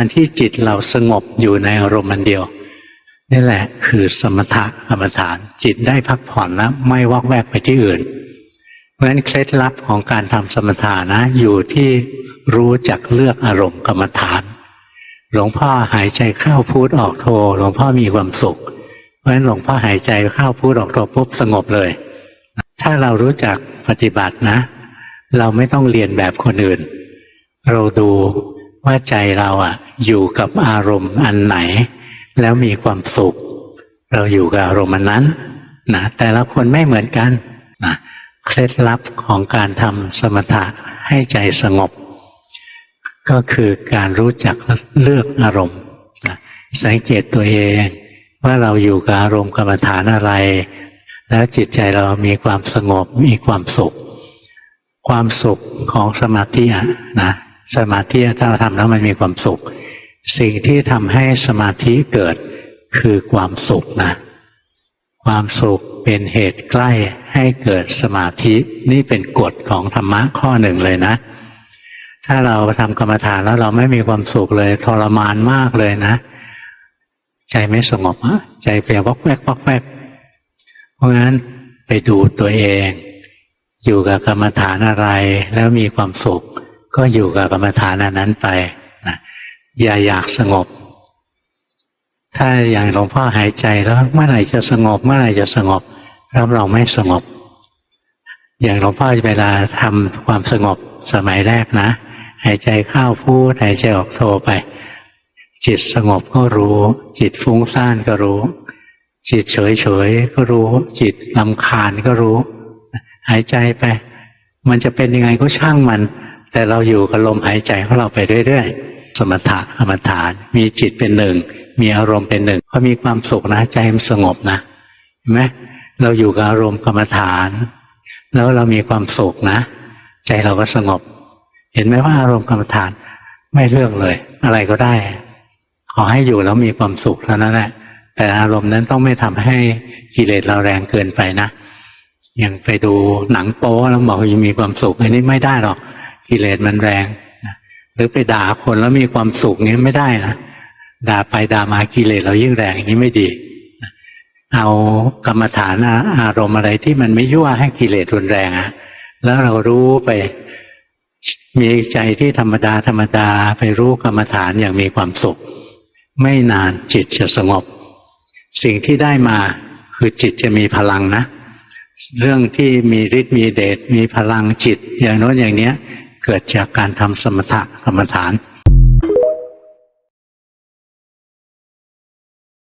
การที่จิตเราสงบอยู่ในอารมณ์มันเดียว นี่แหละคือสมถะกรรมฐาน จิตได้พักผ่อนแล้วไม่วอกแวกไปที่อื่น เพราะฉะนั้นเคล็ดลับของการทำสมถะนะ อยู่ที่รู้จักเลือกอารมณ์กรรมฐาน หลวงพ่อหายใจเข้าพูดออกโทหลวงพ่อมีความสุข เพราะฉะนั้นหลวงพ่อหายใจเข้าพูดออกโทปุ๊บสงบเลย ถ้าเรารู้จักปฏิบัตินะ เราไม่ต้องเรียนแบบคนอื่น เราดู ว่าใจเราอะ อยู่กับอารมณ์อันไหน แล้วมีความสุข เราอยู่กับอารมณ์อันนั้นนะแต่ละคนไม่เหมือนกันนะเคล็ดลับของการทำสมถะให้ใจสงบ ก็คือการรู้จักเลือกอารมณ์นะสังเกตตัวเองว่าเราอยู่กับอารมณ์กรรมฐานอะไร แล้วจิตใจเรามีความสงบมีความสุข ความสุขของสมาธินะ สมาธิถ้าเราทำแล้วมันมีความสุข สิ่งที่ทำให้สมาธิเกิดคือความสุขนะความสุขเป็นเหตุใกล้ให้เกิดสมาธินี่เป็นกฎของธรรมะข้อหนึ่งเลยนะ ถ้าเราทำกรรมฐานแล้วเราไม่มีความสุขเลยทรมานมากเลยนะ ใจไม่สงบอะใจเปลี่ยนวอกแวกวอกแวกเพราะงั้นไปดูตัวเอง อยู่กับกรรมฐานอะไรแล้วมีความสุข ก็อยู่กับกรรมฐานอันนั้นไปนะอย่าอยากสงบ ถ้าอย่างหลวงพ่อหายใจแล้วเมื่อไหร่จะสงบเมื่อไหร่จะสงบรับรองไม่สงบ อย่างหลวงพ่อเวลาทำความสงบสมัยแรกนะ หายใจเข้าพูดหายใจออกโทไป จิตสงบก็รู้ จิตฟุ้งซ่านก็รู้ จิตเฉยเฉยก็รู้ จิตลำคาญก็รู้ หายใจไป มันจะเป็นยังไงก็ช่างมัน แต่เราอยู่กับลมหายใจของเราไปเรื่อยๆ สมถะกรรมฐาน มีจิตเป็นหนึ่ง มีอารมณ์เป็นหนึ่งพอมีความสุขนะใจมันสงบนะเห็นไหมเราอยู่กับอารมณ์กรรมฐาน แล้วเรามีความสุขนะ ใจเราก็สงบ เห็นไหมว่าอารมณ์กรรมฐานไม่เลือกเลย อะไรก็ได้ ขอให้อยู่แล้วมีความสุขเท่านั้นแหละแต่อารมณ์นั้นต้องไม่ทำให้กิเลสเราแรงเกินไปนะอย่างไปดูหนังโป๊แล้วบอกว่ามีความสุขอันนี้ไม่ได้หรอก กิเลสมันแรงหรือไปด่าคนแล้วมีความสุขนี้ไม่ได้นะด่าไปด่ามากิเลสเรายิ่งแรงอย่างนี้ไม่ดีเอากรรมฐานอะอารมณ์อะไรที่มันไม่ยั่วให้กิเลสรุนแรงอะแล้วเรารู้ไปมีใจที่ธรรมดาธรรมดาไปรู้กรรมฐานอย่างมีความสุข ไม่นานจิตจะสงบ สิ่งที่ได้มาคือจิตจะมีพลังนะ เรื่องที่มีฤทธิ์มีเดชมีพลังจิต อย่างโน้นอย่างเนี้ย เกิดจากการทำสมถะกรรมฐาน